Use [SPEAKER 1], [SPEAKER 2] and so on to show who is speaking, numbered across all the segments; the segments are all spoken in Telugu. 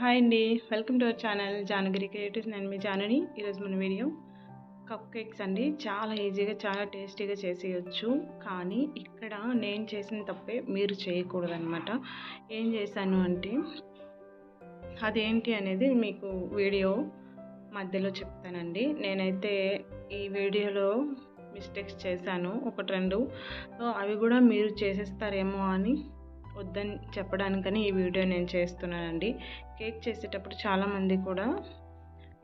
[SPEAKER 1] హాయ్ అండి welcome to our channel Janagiri creatives నేను మీ జానని ఈరోజు మన వీడియో కప్ కేక్స్ అండి. చాలా ఈజీగా చాలా టేస్టీగా చేసేయచ్చు. కానీ ఇక్కడ నేను చేసిన తప్పే మీరు చేయకూడదనమాట ఏం చేశాను అంటే అదేంటి అనేది మీకు వీడియో మధ్యలో చెప్తానండి. నేనైతే ఈ వీడియోలో మిస్టేక్స్ చేశాను. ఒకటి రెండు. సో అవి కూడా మీరు చేసేస్తారేమో అని వద్దని చెప్పడానికని ఈ వీడియో నేను చేస్తున్నానండి. కేక్ చేసేటప్పుడు చాలామంది కూడా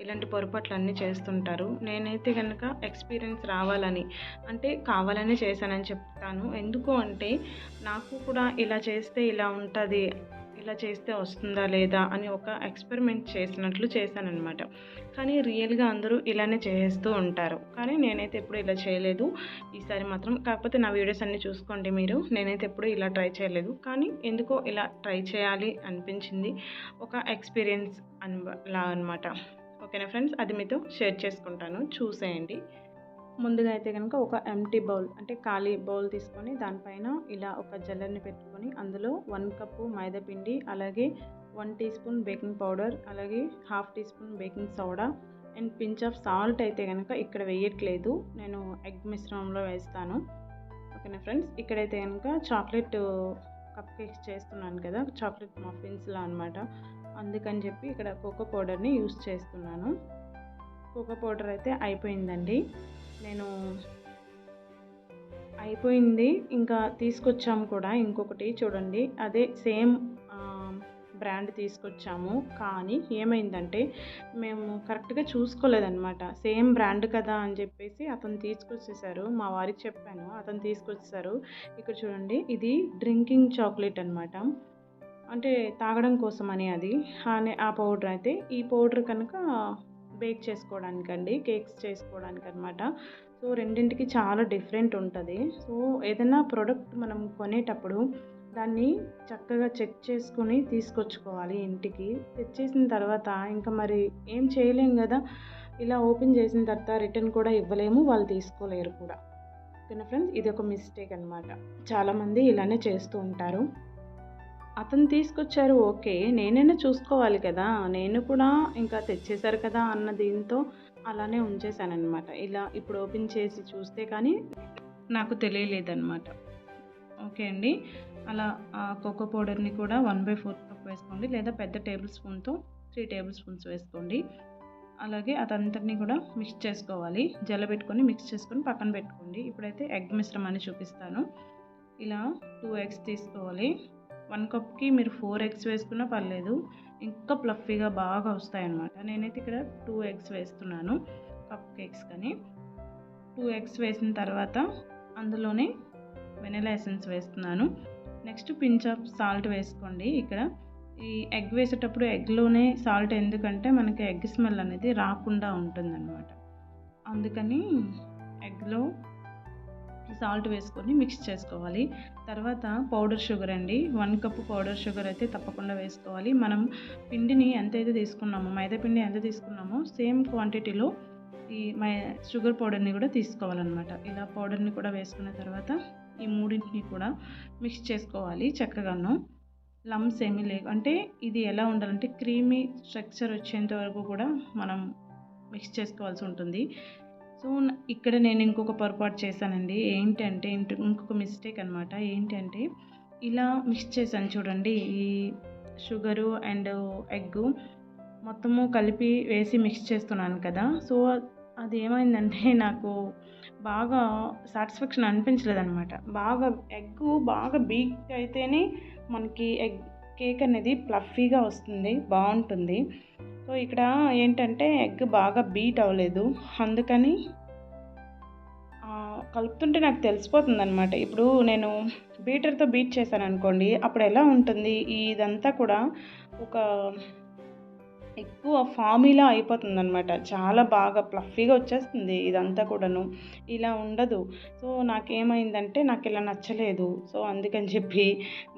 [SPEAKER 1] ఇలాంటి పొరపాట్లు అన్నీ చేస్తుంటారు. నేనైతే కనుక ఎక్స్పీరియన్స్ రావాలని అంటే కావాలని చేశానని చెప్తాను. ఎందుకు అంటే నాకు కూడా ఇలా చేస్తే ఇలా ఉంటుంది ఇలా చేస్తే వస్తుందా లేదా అని ఒక ఎక్స్పెరిమెంట్ చేసినట్లు చేశానన్నమాట. కానీ రియల్గా అందరూ ఇలానే చేస్తూ ఉంటారు. కానీ నేనైతే ఎప్పుడు ఇలా చేయలేదు. ఈసారి మాత్రం కాకపోతే నా వీడియోస్ అన్నీ చూసుకోండి మీరు. నేనైతే ఎప్పుడు ఇలా ట్రై చేయలేదు. కానీ ఎందుకో ఇలా ట్రై చేయాలి అనిపించింది. ఒక ఎక్స్పీరియన్స్ అన్ లా అనమాట ఓకేనా ఫ్రెండ్స్? అది మీతో షేర్ చేసుకుంటాను. చూసేయండి. ముందుగా అయితే కనుక ఒక ఎంటీ బౌల్ అంటే ఖాళీ బౌల్ తీసుకొని దానిపైన ఇలా ఒక జల్లర్ని పెట్టుకొని అందులో వన్ కప్పు మైదా పిండి అలాగే one teaspoon baking powder అలాగే half teaspoon baking soda and pinch of salt అయితే కనుక ఇక్కడ వేయట్లేదు. నేను ఎగ్ మిశ్రమంలో వేస్తాను. ఓకేనా ఫ్రెండ్స్? ఇక్కడైతే కనుక చాక్లెట్ కప్ కేక్స్ చేస్తున్నాను కదా చాక్లెట్ మఫిన్స్లా అనమాట అందుకని చెప్పి ఇక్కడ కోకో పౌడర్ని యూస్ చేస్తున్నాను. కోకో పౌడర్ అయితే అయిపోయిందండి. నేను అయిపోయింది. ఇంకా తీసుకొచ్చాము కూడా. ఇంకొకటి చూడండి. అదే సేమ్ బ్రాండ్ తీసుకొచ్చాము. కానీ ఏమైందంటే మేము కరెక్ట్గా చూసుకోలేదన్నమాట. సేమ్ బ్రాండ్ కదా అని చెప్పేసి అతను తీసుకొచ్చేసారు. మా వారికి చెప్పాను. అతను తీసుకొచ్చేసారు. ఇక్కడ చూడండి. ఇది డ్రింకింగ్ చాక్లెట్ అనమాట అంటే తాగడం కోసమని అది. ఆ పౌడర్ అయితే. ఈ పౌడర్ కనుక బేక్ చేసుకోవడానికండి కేక్స్ చేసుకోవడానికి అనమాట సో రెండింటికి చాలా డిఫరెంట్ ఉంటుంది. సో ఏదైనా ప్రోడక్ట్ మనం కొనేటప్పుడు దాన్ని చక్కగా చెక్ చేసుకుని తీసుకొచ్చుకోవాలి ఇంటికి. తెచ్చేసిన తర్వాత ఇంకా మరి ఏం చేయలేం కదా ఇలా ఓపెన్ చేసిన తర్వాత రిటర్న్ కూడా ఇవ్వలేము వాళ్ళు తీసుకోలేరు కూడా. ఓకేనా ఫ్రెండ్స్? ఇది ఒక మిస్టేక్ అనమాట చాలామంది ఇలానే చేస్తూ ఉంటారు. అతను తీసుకొచ్చారు ఓకే నేనైనా చూసుకోవాలి కదా నేను కూడా ఇంకా తెచ్చేశారు కదా అన్న దీంతో అలానే ఉంచేశానమాట ఇలా ఇప్పుడు ఓపెన్ చేసి చూస్తే కానీ నాకు తెలియలేదన్నమాట. ఓకే అండి. అలా ఆ కోకో పౌడర్ని కూడా వన్ బై ఫోర్ కప్ వేసుకోండి లేదా పెద్ద టేబుల్ స్పూన్తో త్రీ టేబుల్ స్పూన్స్ వేసుకోండి. అలాగే అదంతటిని కూడా మిక్స్ చేసుకోవాలి. జల్లబెట్టుకొని మిక్స్ చేసుకొని పక్కన పెట్టుకోండి. ఇప్పుడైతే ఎగ్ మిశ్రమాన్ని చూపిస్తాను. ఇలా టూ ఎగ్స్ తీసుకోవాలి. వన్ కప్కి మీరు ఫోర్ ఎగ్స్ వేసుకున్నా పర్లేదు. ఇంకా ప్లఫీగా బాగా వస్తాయి అన్నమాట నేనైతే ఇక్కడ టూ ఎగ్స్ వేస్తున్నాను కప్ కేక్స్ కానీ. టూ ఎగ్స్ వేసిన తర్వాత అందులోనే వెనిలా ఎసెన్స్ వేస్తున్నాను. నెక్స్ట్ పించ్ ఆఫ్ సాల్ట్ వేసుకోండి. ఇక్కడ ఈ ఎగ్ వేసేటప్పుడు ఎగ్లోనే సాల్ట్ ఎందుకంటే మనకి ఎగ్ స్మెల్ అనేది రాకుండా ఉంటుందన్నమాట. అందుకని ఎగ్లో సాల్ట్ వేసుకొని మిక్స్ చేసుకోవాలి. తర్వాత పౌడర్ షుగర్ అండి. వన్ కప్ పౌడర్ షుగర్ అయితే తప్పకుండా వేసుకోవాలి. మనం పిండిని ఎంతైతే తీసుకున్నామో మైదా పిండి ఎంత తీసుకున్నామో సేమ్ క్వాంటిటీలో ఈ మై షుగర్ పౌడర్ని కూడా తీసుకోవాలన్నమాట. ఇలా పౌడర్ని కూడా వేసుకున్న తర్వాత ఈ మూడింటిని కూడా మిక్స్ చేసుకోవాలి చక్కగాను. లమ్స్ ఏమీ లేవు. అంటే ఇది ఎలా ఉండాలంటే క్రీమీ స్ట్రక్చర్ వచ్చేంత వరకు కూడా మనం మిక్స్ చేసుకోవాల్సి ఉంటుంది. సో ఇక్కడ నేను ఇంకొక పొరపాటు చేశానండి. ఏంటంటే ఇంకొక మిస్టేక్ అనమాట ఏంటంటే ఇలా మిక్స్ చేశాను చూడండి. ఈ షుగరు అండ్ ఎగ్గు మొత్తము కలిపి వేసి మిక్స్ చేస్తున్నాను కదా. సో అది ఏమైందంటే నాకు బాగా సాటిస్ఫాక్షన్ అనిపించలేదు అనమాట బాగా ఎగ్ బాగా బీక్ అయితేనే మనకి ఎగ్ కేక్ అనేది ప్లఫీగా వస్తుంది బాగుంటుంది. సో ఇక్కడ ఏంటంటే ఎగ్ బాగా బీట్ అవ్వలేదు. అందుకని కలుపుతుంటే నాకు తెలిసిపోతుంది అనమాట ఇప్పుడు నేను బీటర్తో బీట్ చేశాను అనుకోండి అప్పుడు ఎలా ఉంటుంది? ఇదంతా కూడా ఒక ఎక్కువ ఫామీలా అయిపోతుంది అనమాట చాలా బాగా ప్లఫీగా వచ్చేస్తుంది ఇదంతా కూడాను. ఇలా ఉండదు. సో నాకేమైందంటే నాకు ఇలా నచ్చలేదు. సో అందుకని చెప్పి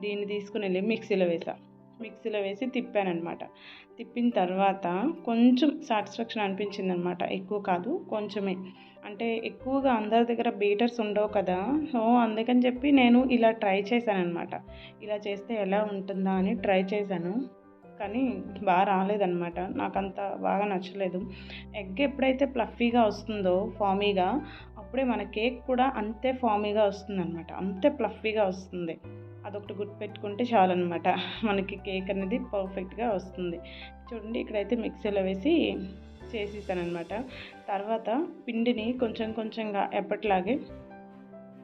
[SPEAKER 1] దీన్ని తీసుకుని వెళ్ళి మిక్సీలో వేసా. మిక్సీలో వేసి తిప్పానమాట తిప్పిన తర్వాత కొంచెం సాటిస్ఫాక్షన్ అనిపించింది అనమాట ఎక్కువ కాదు కొంచెమే. అంటే ఎక్కువగా అందరి దగ్గర బీటర్స్ ఉండవు కదా సో అందుకని చెప్పి నేను ఇలా ట్రై చేశాను అనమాట ఇలా చేస్తే ఎలా ఉంటుందా అని ట్రై చేశాను కానీ బాగా రాలేదనమాట నాకు అంత బాగా నచ్చలేదు. ఎగ్ ఎప్పుడైతే ప్లఫీగా వస్తుందో ఫామీగా అప్పుడే మన కేక్ కూడా అంతే ఫామీగా వస్తుంది అనమాట అంతే ప్లఫీగా వస్తుంది. అదొకటి గుర్తుపెట్టుకుంటే చాలన్నమాట. మనకి కేక్ అనేది పర్ఫెక్ట్గా వస్తుంది. చూడండి ఇక్కడైతే మిక్సీలో వేసి చేసేసానమాట తర్వాత పిండిని కొంచెం కొంచెంగా ఎప్పటిలాగే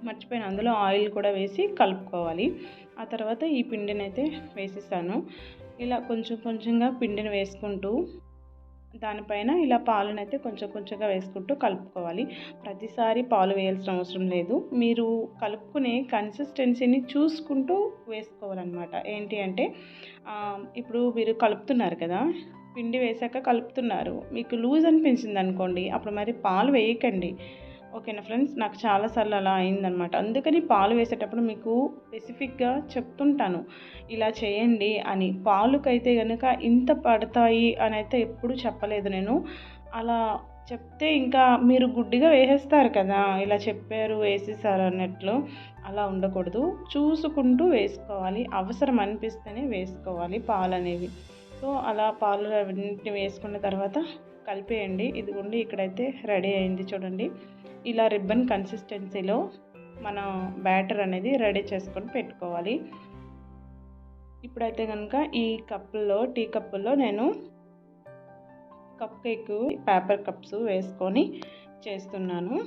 [SPEAKER 1] మర్చిపోయిన. అందులో ఆయిల్ కూడా వేసి కలుపుకోవాలి. ఆ తర్వాత ఈ పిండిని అయితే వేసేసాను. ఇలా కొంచెం కొంచెంగా పిండిని వేసుకుంటూ దానిపైన ఇలా పాలను అయితే కొంచెం కొంచెంగా వేసుకుంటూ కలుపుకోవాలి. ప్రతిసారి పాలు వేయాల్సిన అవసరం లేదు. మీరు కలుపుకునే కన్సిస్టెన్సీని చూసుకుంటూ వేసుకోవాలన్నమాట. ఏంటి అంటే ఇప్పుడు మీరు కలుపుతున్నారు కదా పిండి వేసాక కలుపుతున్నారు. మీకు లూజ్ అనిపించింది అనుకోండి అప్పుడు మరి పాలు వేయకండి. ఓకేనా ఫ్రెండ్స్? నాకు చాలాసార్లు అలా అయిందనమాట అందుకని పాలు వేసేటప్పుడు మీకు స్పెసిఫిక్గా చెప్తుంటాను. ఇలా చేయండి అని. పాలుకైతే కనుక ఇంత పడతాయి అని అయితే ఎప్పుడు చెప్పలేదు నేను. అలా చెప్తే ఇంకా మీరు గుడ్డిగా వేసేస్తారు కదా? ఇలా చెప్పారు వేసేసారు అన్నట్లు. అలా ఉండకూడదు. చూసుకుంటూ వేసుకోవాలి. అవసరం అనిపిస్తేనే వేసుకోవాలి పాలు అనేవి సో అలా పాలు అవన్నింటిని వేసుకున్న తర్వాత కలిపేయండి. ఇదిగోండి ఇక్కడైతే రెడీ అయింది చూడండి. ఇలా రిబ్బన్ కన్సిస్టెన్సీలో మన బ్యాటర్ అనేది రెడీ చేసుకొని పెట్టుకోవాలి. ఇప్పుడైతే కనుక ఈ కప్పుల్లో టీ కప్పుల్లో నేను కప్ కేక్ పేపర్ కప్స్ వేసుకొని చేస్తున్నాను.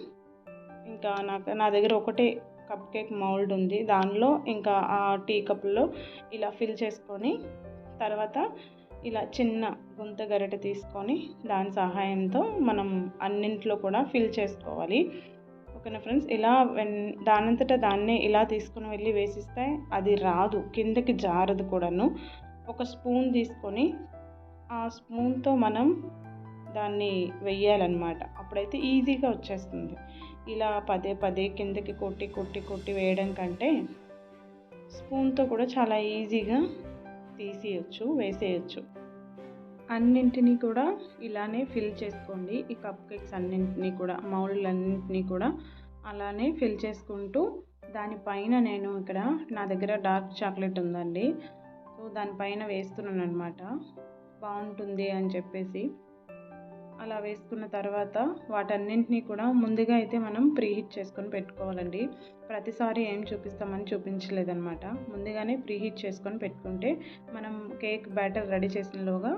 [SPEAKER 1] ఇంకా నాకు నా దగ్గర ఒకటే కప్ కేక్ మౌల్డ్ ఉంది. దానిలో ఇంకా ఆ టీ కప్పుల్లో ఇలా ఫిల్ చేసుకొని తర్వాత ఇలా చిన్న గుంత గరిటె తీసుకొని దాని సహాయంతో మనం అన్నింట్లో కూడా ఫిల్ చేసుకోవాలి. ఓకేనా ఫ్రెండ్స్? ఇలా దానంతటా దాన్నే ఇలా తీసుకుని వెళ్ళి వేసిస్తే అది రాదు కిందకి జారదు కూడాను. ఒక స్పూన్ తీసుకొని ఆ స్పూన్తో మనం దాన్ని వెయ్యాలన్నమాట. అప్పుడైతే ఈజీగా వచ్చేస్తుంది. ఇలా పదే పదే కిందకి కొట్టి కొట్టి కొట్టి వేయడం కంటే స్పూన్తో కూడా చాలా ఈజీగా తీసేయచ్చు వేసేయచ్చు. అన్నింటినీ కూడా ఇలానే ఫిల్ చేసుకోండి. ఈ కప్ కేక్స్ అన్నింటినీ కూడా మౌళ్ళన్నింటినీ కూడా అలానే ఫిల్ చేసుకుంటూ దానిపైన నేను ఇక్కడ నా దగ్గర డార్క్ చాక్లెట్ ఉందండి. సో దానిపైన వేస్తున్నాను అనమాట బాగుంటుంది అని చెప్పేసి. అలా వేసుకున్న తర్వాత వాటన్నింటినీ కూడా ముందుగా అయితే మనం ప్రీహీట్ చేసుకొని పెట్టుకోవాలండి. ప్రతిసారి ఏం చూపిస్తామని చూపించలేదన్నమాట. ముందుగానే ప్రీహీట్ చేసుకొని పెట్టుకుంటే మనం కేక్ బ్యాటర్ రెడీ చేసినలోగా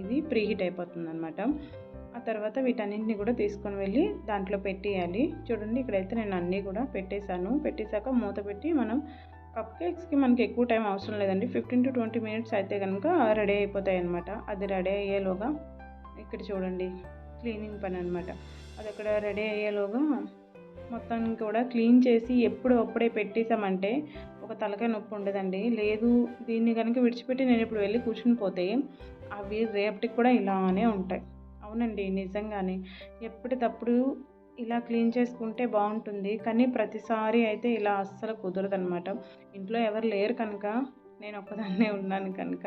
[SPEAKER 1] ఇది ప్రీహీట్ అయిపోతుంది అనమాట ఆ తర్వాత వీటన్నింటిని కూడా తీసుకొని వెళ్ళి దాంట్లో పెట్టేయాలి. చూడండి ఇక్కడైతే నేను అన్నీ కూడా పెట్టేశాను. పెట్టేశాక మూత పెట్టి మనం కప్ కేక్స్కి మనకి ఎక్కువ టైం అవసరం లేదండి. ఫిఫ్టీన్ టు ట్వంటీ మినిట్స్ అయితే కనుక రెడీ అయిపోతాయి అనమాట అది రెడీ అయ్యేలోగా ఇక్కడ చూడండి క్లీనింగ్ పని అనమాట అది అక్కడ రెడీ అయ్యేలోగా మొత్తం కూడా క్లీన్ చేసి ఎప్పుడు అప్పుడే పెట్టేసామంటే ఒక తలకాయ నొప్పి ఉండదండి. లేదు దీన్ని కనుక విడిచిపెట్టి నేను ఇప్పుడు వెళ్ళి కూర్చుని పోతే అవి రేపటికి కూడా ఇలానే ఉంటాయి. అవునండి నిజంగానే. ఎప్పటికప్పుడు ఇలా క్లీన్ చేసుకుంటే బాగుంటుంది కానీ ప్రతిసారి అయితే ఇలా అస్సలు కుదరదనమాట ఇంట్లో ఎవరు లేరు కనుక నేను ఒకదాన్నే ఉన్నాను కనుక.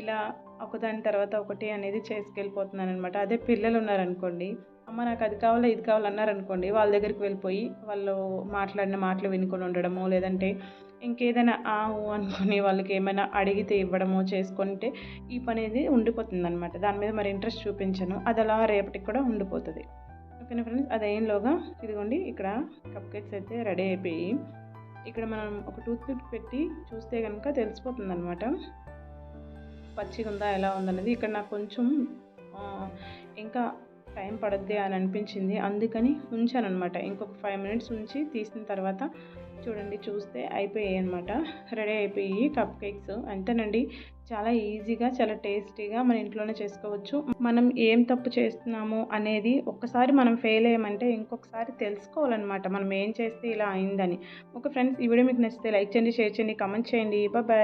[SPEAKER 1] ఇలా ఒకదాని తర్వాత ఒకటి అనేది చేసుకెళ్ళిపోతున్నాను అనమాట అదే పిల్లలు ఉన్నారనుకోండి అమ్మ నాకు అది కావాలా ఇది కావాలన్నారనుకోండి వాళ్ళ దగ్గరికి వెళ్ళిపోయి వాళ్ళు మాట్లాడిన మాటలు వినుకొని ఉండడము లేదంటే ఇంకేదైనా ఆవు అనుకుని వాళ్ళకి ఏమైనా అడిగితే ఇవ్వడమో చేసుకుంటే ఈ పని అనేది ఉండిపోతుంది అనమాట దాని మీద మరి ఇంట్రెస్ట్ చూపించను. అది అలా రేపటికి కూడా ఉండిపోతుంది. ఓకేనా ఫ్రెండ్స్? అదేంలోగా ఇదిగోండి ఇక్కడ కప్ కేక్స్ అయితే రెడీ అయిపోయి ఇక్కడ మనం ఒక టూత్ పిక్ పెట్టి చూస్తే కనుక తెలిసిపోతుంది అనమాట పచ్చిగా ఉందా ఎలా ఉందనేది. ఇక్కడ నాకు కొంచెం ఇంకా టైం పడద్ది అని అనిపించింది. అందుకని ఉంచాను అనమాట ఇంకొక ఫైవ్ మినిట్స్ ఉంచి తీసిన తర్వాత చూడండి చూస్తే అయిపోయాయి అనమాట రెడీ అయిపోయి కప్ కేక్స్. అంతేనండి. చాలా ఈజీగా చాలా టేస్టీగా మన ఇంట్లోనే చేసుకోవచ్చు. మనం ఏం తప్పు చేస్తున్నాము అనేది ఒక్కసారి మనం ఫెయిల్ అయ్యమంటే ఇంకొకసారి తెలుసుకోవాలన్నమాట. మనం ఏం చేస్తే ఇలా అయిందని. ఓకే ఫ్రెండ్స్ ఈ వీడియో మీకు నచ్చితే లైక్ చేయండి షేర్ చేయండి కమెంట్ చేయండి. బాయ్